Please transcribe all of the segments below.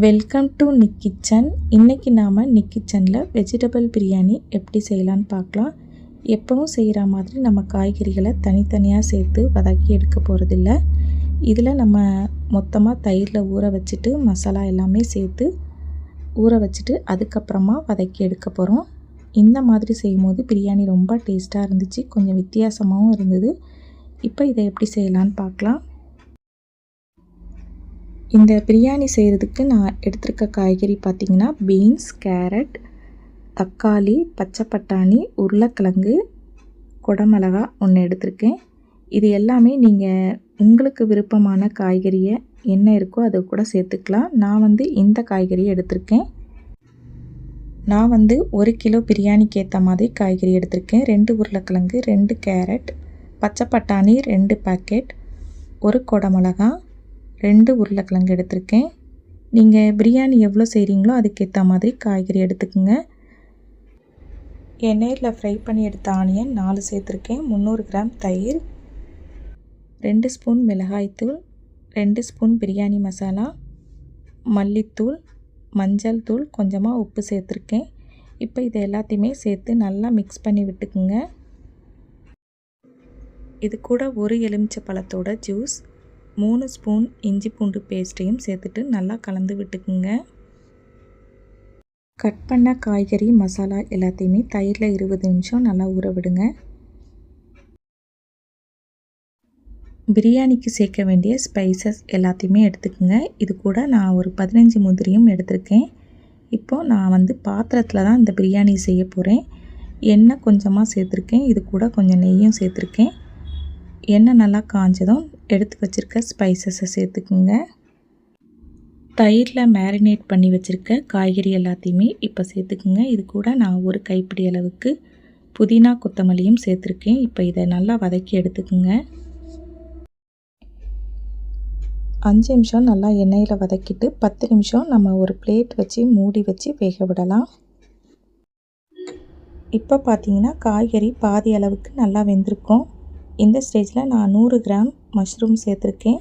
Welcome to Nick kitchen இன்றைக்கி நாம் நிக் கிச்சனில் வெஜிடபிள் பிரியாணி எப்படி செய்யலான்னு பார்க்கலாம். எப்பவும் செய்கிற மாதிரி நம்ம காய்கறிகளை தனித்தனியாக சேர்த்து வதக்கி எடுக்க போகிறதில்ல இதில் நம்ம மொத்தமாக தயிரில் ஊற வச்சுட்டு மசாலா எல்லாமே சேர்த்து ஊற வச்சுட்டு அதுக்கப்புறமா வதக்கி எடுக்க போகிறோம் இந்த மாதிரி செய்யும்போது பிரியாணி ரொம்ப டேஸ்ட்டாக இருந்துச்சு கொஞ்சம் வித்தியாசமாகவும் இருந்தது. இப்போ இதை எப்படி செய்யலான்னு பார்க்கலாம். இந்த பிரியாணி செய்கிறதுக்கு நான் எடுத்திருக்க காய்கறி பார்த்திங்கன்னா பீன்ஸ் கேரட் தக்காளி பச்சை பட்டாணி உருளைக்கிழங்கு குடமிளகா ஒன்று எடுத்திருக்கேன். இது எல்லாமே நீங்கள் உங்களுக்கு விருப்பமான காய்கறியை என்ன இருக்கோ அதை கூட சேர்த்துக்கலாம். நான் வந்து இந்த காய்கறியை எடுத்திருக்கேன். நான் வந்து ஒரு கிலோ பிரியாணிக்கு ஏற்ற மாதிரி காய்கறி எடுத்திருக்கேன். ரெண்டு உருளைக்கிழங்கு ரெண்டு கேரட் பச்சை பட்டாணி ரெண்டு பேக்கெட் ஒரு குடமிளகா ரெண்டு உருளைக்கிழங்கு எடுத்திருக்கேன். நீங்கள் பிரியாணி எவ்வளோ செய்கிறீங்களோ அதுக்கேற்ற மாதிரி காய்கறி எடுத்துக்கோங்க. எண்ணெயில் ஃப்ரை பண்ணி எடுத்த ஆனியன் நாலு சேர்த்துருக்கேன். முந்நூறு கிராம் தயிர் ரெண்டு ஸ்பூன் மிளகாய்த்தூள் ரெண்டு ஸ்பூன் பிரியாணி மசாலா மல்லித்தூள் மஞ்சள் தூள் கொஞ்சமாக உப்பு சேர்த்துருக்கேன். இப்போ இது எல்லாத்தையுமே சேர்த்து நல்லா மிக்ஸ் பண்ணி விட்டுக்குங்க. இது கூட ஒரு எலுமிச்சை பழத்தோட ஜூஸ் மூணு ஸ்பூன் இஞ்சி பூண்டு பேஸ்ட்டையும் சேர்த்துட்டு நல்லா கலந்து விட்டுக்குங்க. கட் பண்ண காய்கறி மசாலா எல்லாத்தையுமே தயிரில் இருபது நிமிஷம் நல்லா ஊற விடுங்க. பிரியாணிக்கு சேர்க்க வேண்டிய ஸ்பைசஸ் எல்லாத்தையுமே எடுத்துக்கோங்க. இது கூட நான் ஒரு பதினஞ்சு முந்திரியும் எடுத்திருக்கேன். இப்போது நான் வந்து பாத்திரத்தில் தான் இந்த பிரியாணி செய்ய போகிறேன் எண்ணெய் கொஞ்சமாக சேர்த்துருக்கேன். இது கூட கொஞ்சம் நெய்யும் சேர்த்துருக்கேன். எண்ணெய் நல்லா காஞ்சதும் எடுத்து வச்சுருக்க ஸ்பைசஸை சேர்த்துக்குங்க. தயிரில் மேரினேட் பண்ணி வச்சுருக்க காய்கறி எல்லாத்தையுமே இப்போ சேர்த்துக்குங்க. இது கூட நான் ஒரு கைப்பிடி அளவுக்கு புதினா கொத்தமல்லியும் சேர்த்துருக்கேன். இப்போ இதை நல்லா வதக்கி எடுத்துக்குங்க. அஞ்சு நிமிஷம் நல்லா எண்ணெயில் வதக்கிட்டு பத்து நிமிஷம் நம்ம ஒரு பிளேட் வச்சு மூடி வச்சு வேக விடலாம். இப்போ பார்த்தீங்கன்னா காய்கறி பாதி அளவுக்கு நல்லா வெந்திருக்கும். இந்த ஸ்டேஜில் நான் நூறு கிராம் மஷ்ரூம் சேர்த்துருக்கேன்.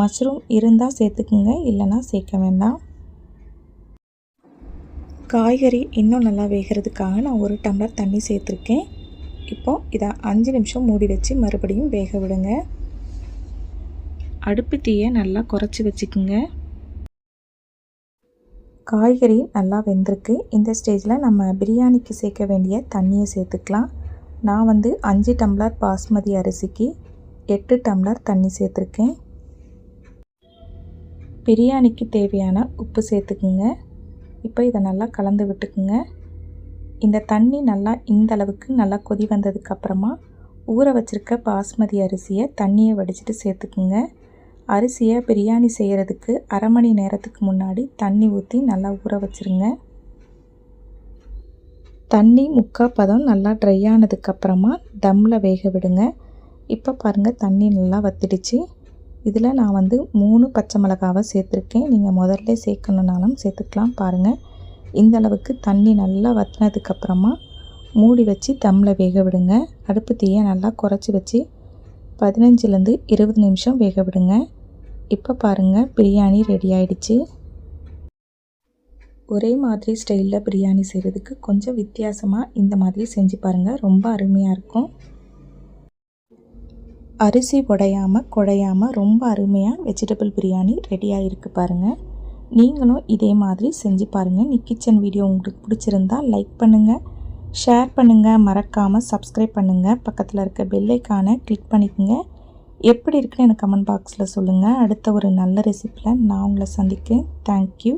மஷ்ரூம் இருந்தால் சேர்த்துக்குங்க இல்லைனா சேர்க்க வேண்டாம். காய்கறி இன்னும் நல்லா வேகிறதுக்காக நான் ஒரு டம்ளர் தண்ணி சேர்த்துருக்கேன். இப்போது இதை அஞ்சு நிமிஷம் மூடி வச்சு மறுபடியும் வேக விடுங்க. அடுப்பு தீயை நல்லா குறைச்சி வச்சுக்குங்க. காய்கறி நல்லா வெந்திருக்கு. இந்த ஸ்டேஜில் நம்ம பிரியாணிக்கு சேர்க்க வேண்டிய தண்ணியை சேர்த்துக்கலாம். நான் வந்து அஞ்சு டம்ளர் பாஸ்மதி அரிசிக்கு எட்டு டம்ளர் தண்ணி சேர்த்துருக்கேன். பிரியாணிக்கு தேவையான உப்பு சேர்த்துக்குங்க. இப்போ இதை நல்லா கலந்து விட்டுக்குங்க. இந்த தண்ணி நல்லா இந்த அளவுக்கு நல்லா கொதி வந்ததுக்கப்புறமா ஊற வச்சுருக்க பாஸ்மதி அரிசியை தண்ணியை வடிச்சிட்டு சேர்த்துக்குங்க. அரிசியை பிரியாணி செய்கிறதுக்கு அரை மணி நேரத்துக்கு முன்னாடி தண்ணி ஊற்றி நல்லா ஊற வச்சுருங்க. தண்ணி முக்கால் பதம் நல்லா ட்ரை ஆனதுக்கப்புறமா தம்மில் வேக விடுங்க. இப்போ பாருங்கள் தண்ணி நல்லா வத்திடுச்சு. இதில் நான் வந்து மூணு பச்சை மிளகாவை சேர்த்துருக்கேன். நீங்கள் முதல்ல சேர்க்கணுன்னாலும் சேர்த்துக்கலாம் பாருங்கள் இந்த அளவுக்கு தண்ணி நல்லா வத்தினதுக்கப்புறமா மூடி வச்சு தம்மில் வேக விடுங்க. அடுப்பு தீயை நல்லா குறைச்சி வச்சு பதினஞ்சுலேருந்து இருபது நிமிஷம் வேக விடுங்க. இப்போ பாருங்கள் பிரியாணி ரெடி ஆகிடுச்சி ஒரே மாதிரி ஸ்டைலில் பிரியாணி செய்கிறதுக்கு கொஞ்சம் வித்தியாசமாக இந்த மாதிரி செஞ்சு பாருங்கள் ரொம்ப அருமையாக இருக்கும். அரிசி உடையாமல் குழையாமல் ரொம்ப அருமையாக வெஜிடபிள் பிரியாணி ரெடியாக இருக்குது பாருங்கள் நீங்களும் இதே மாதிரி செஞ்சு பாருங்கள் நீ கிச்சன் வீடியோ உங்களுக்கு பிடிச்சிருந்தா லைக் பண்ணுங்கள் ஷேர் பண்ணுங்கள் மறக்காமல் சப்ஸ்கிரைப் பண்ணுங்கள் பக்கத்தில் இருக்க பெல்லைக்கானை கிளிக் பண்ணிக்கோங்க. எப்படி இருக்குன்னு எனக்கு கமெண்ட் பாக்ஸில் சொல்லுங்கள் அடுத்த ஒரு நல்ல ரெசிப்பியில் நான் உங்களை சந்திக்கிறேன். தேங்க்யூ